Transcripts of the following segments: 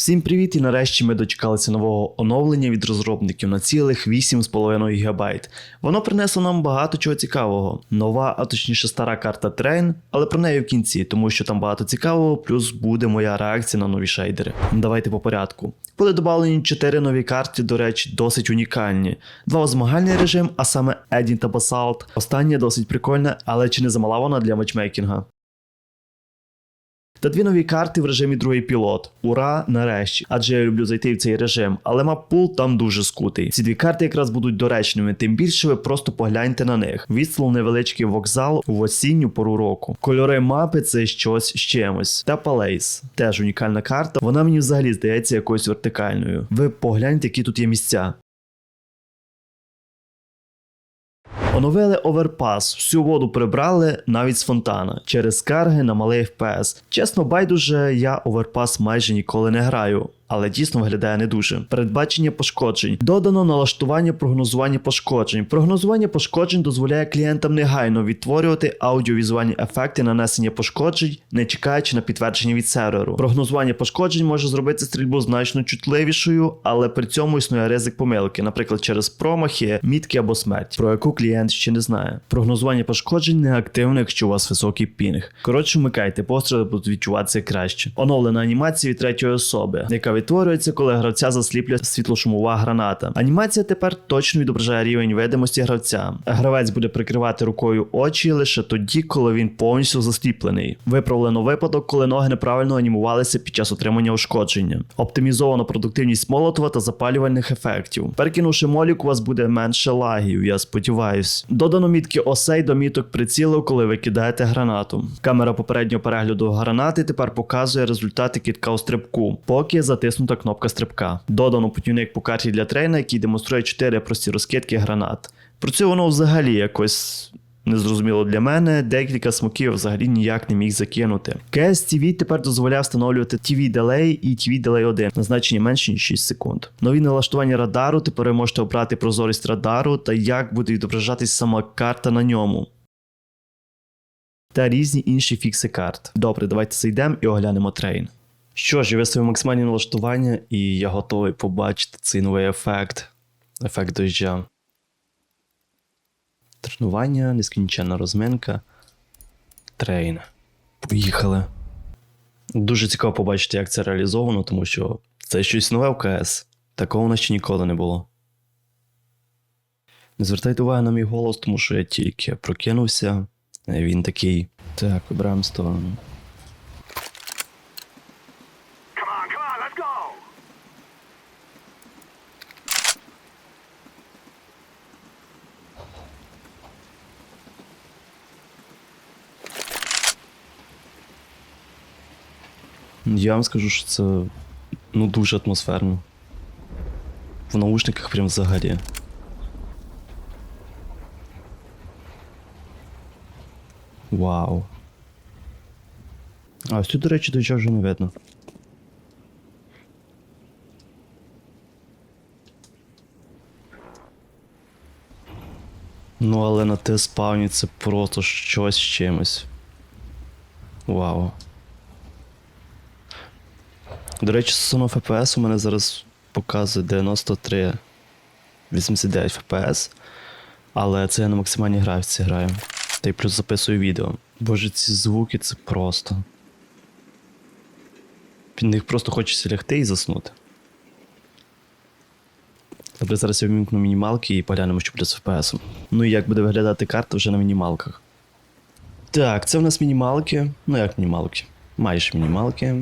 Всім привіт! І нарешті ми дочекалися нового оновлення від розробників на цілих 8,5 ГБ. Воно принесло нам багато чого цікавого. Нова, а точніше стара карта Train, але про неї в кінці, тому що там багато цікавого, плюс буде моя реакція на нові шейдери. Давайте по порядку. Були додавлені 4 нові карти, до речі, досить унікальні. Два змагальний режим, а саме Edding та Basalt. Останнє досить прикольне, але чи не замала вона для матчмейкінга? Та дві нові карти в режимі другий пілот. Ура, нарешті. Адже я люблю зайти в цей режим, але маппул там дуже скутий. Ці дві карти якраз будуть доречними, тим більше ви просто погляньте на них. Відслав невеличкий вокзал в осінню пору року. Кольори мапи це щось з чимось. Та Палейс теж унікальна карта. Вона мені взагалі здається якоюсь вертикальною. Ви погляньте, які тут є місця. Оновили оверпас, всю воду прибрали навіть з фонтана через скарги на малий FPS. Чесно, байдуже, я оверпас майже ніколи не граю. Але дійсно виглядає не дуже. Передбачення пошкоджень. Додано налаштування прогнозування пошкоджень. Прогнозування пошкоджень дозволяє клієнтам негайно відтворювати аудіовізуальні ефекти нанесення пошкоджень, не чекаючи на підтвердження від серверу. Прогнозування пошкоджень може зробити стрільбу значно чутливішою, але при цьому існує ризик помилки, наприклад, через промахи, мітки або смерть, про яку клієнт ще не знає. Прогнозування пошкоджень неактивне, якщо у вас високий пінг. Коротше, вмикайте, постріли будуть відчуватися краще. Оновлена анімація від третьої особи, яка відтворюється, коли гравця засліплює світлошумова граната. Анімація тепер точно відображає рівень видимості гравця. Гравець буде прикривати рукою очі лише тоді, коли він повністю засліплений. Виправлено випадок, коли ноги неправильно анімувалися під час отримання ушкодження. Оптимізовано продуктивність молотова та запалювальних ефектів. Перекинувши молік, у вас буде менше лагів, я сподіваюсь. Додано мітки осей до міток прицілу, коли ви кидаєте гранату. Камера попереднього перегляду гранати тепер показує результати кітка у стрибку, поки затиснута кнопка стрибка. Додано путівник по карті для трейна, який демонструє 4 прості розкидки гранат. Працює воно взагалі якось. Незрозуміло для мене, декілька смоків взагалі ніяк не міг закинути. CS TV тепер дозволяє встановлювати TV Delay і TV Delay 1 на значення менше ніж 6 секунд. Нові налаштування радару тепер ви можете обрати прозорість радару та як буде відображатись сама карта на ньому. Та різні інші фікси карт. Добре, давайте зайдемо і оглянемо трейн. Що ж, я виставив максимальні налаштування, і я готовий побачити цей новий ефект. Ефект дождя. Тренування, нескінченна розминка. Трейн. Поїхали. Дуже цікаво побачити, як це реалізовано, тому що це щось нове в КС. Такого у нас ще ніколи не було. Не звертайте уваги на мій голос, тому що я тільки прокинувся. Він такий. Так, вибираємо сторону. Let's go! Я вам скажу, що це ну дуже атмосферно. В наушниках прям взагалі. Вау. А тут, до речі, до чого вже не видно. Ну, але на те спавні це просто щось з чимось. Вау. До речі, стосовно FPS у мене зараз показує 93 89 FPS, але це я на максимальній графіці граю. Та й плюс записую відео. Боже, ці звуки це просто. Під них просто хочеться лягти і заснути. Добре, зараз я вмімкну мінімалки і поглянемо, що буде з FPS. Ну і як буде виглядати карта вже на мінімалках. Так, це в нас мінімалки. Ну як мінімалки? Майже мінімалки.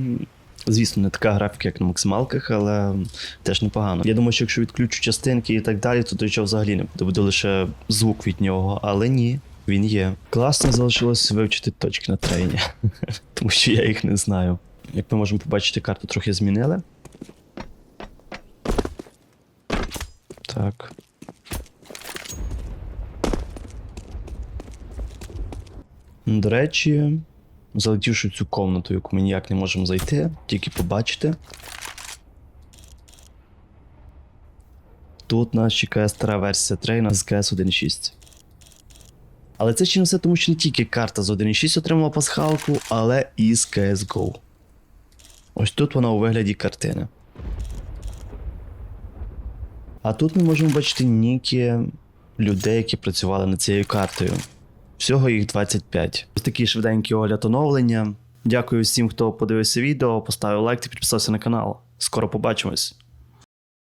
Звісно, не така графіка, як на максималках, але теж непогано. Я думаю, що якщо відключу частинки і так далі, то той взагалі не буде, буде лише звук від нього, але ні, він є. Класно залишилось вивчити точки на трейні, тому що я їх не знаю. Як ми можемо побачити, карту трохи змінили. Так. До речі, залетівши в цю комнату, яку ми ніяк не можемо зайти, тільки побачити. Тут нас чекає стара версія трейна з КС 1.6. Але це ще не все, тому що не тільки карта з 1.6 отримала пасхалку, але і з CSGO. Ось тут вона у вигляді картини. А тут ми можемо бачити ніки людей, які працювали над цією картою. Всього їх 25. Ось такий швиденький огляд оновлення. Дякую всім, хто подивився відео, поставив лайк та підписався на канал. Скоро побачимось.